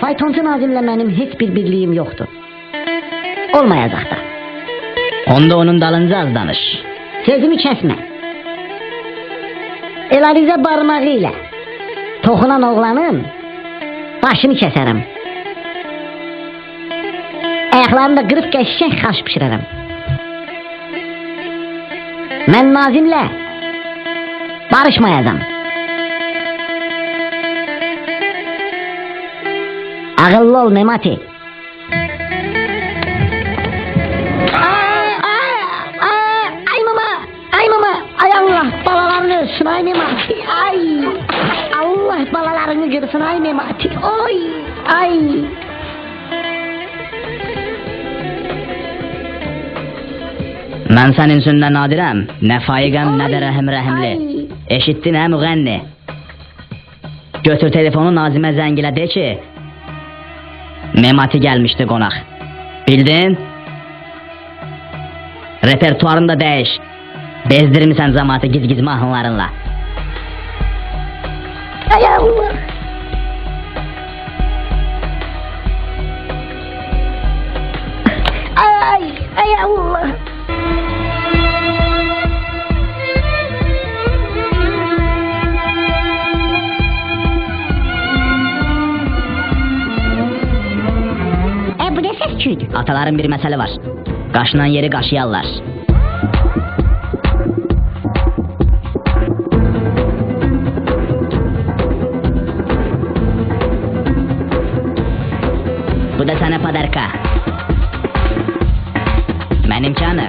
Faytonçu Nazimlə mənim heç bir birliyim yoxdur. Olmayacaq da. Onda onun dalınca az danış. Sözümü kəsmə. Elarizə barmağı ilə toxunan oğlanın başını kəsərəm. Ayaqlarını da qırıb qəşəng xaş bişirərəm. Mən Nazimlə barışmayacağam. Ağıllı ol Memati. Ay mama, ay mama, ay Allah balalarını ölsün ay Memati. Ay, Allah balalarını kırsın ay Memati. Oy, ay. Mən sənin üstündə nadirəm. Nə faiqəm, nə də rəhim rəhimli. Eşitdin hə müğənni? Götür telefonu Nazimə zəngilə de ki, Memati gəlmişdi qonaq. Bildin? Repertuarını da dəyiş. Bezdirmisən cəmaatı giz-giz mahnılarınla. Ay Allah. Ay, ay Allah. Küydü? Ataların bir məsəli var. Qaşınan yeri qaşıyarlar. Bu da sənə padarka. Mənim canı.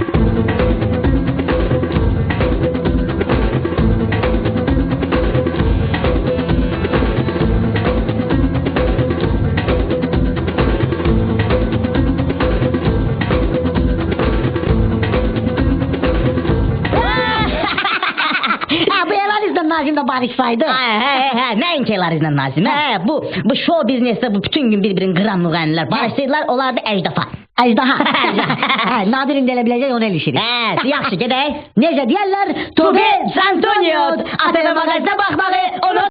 Ha bu el Nazim'de barışsaydı. Ha he he Nəinki el Arizlə Nazim. Hə bu bu show biznesdə bu bütün gün bir-birini qıran müğənnilər barışsaydılar olardı əjdaha. Əjdaha. Nadirin də elə biləcək onu elişirik. Hə, yaxşı gedək. Necə deyirlər? Tobi Santonio, ATV mağazasına baxmağı onu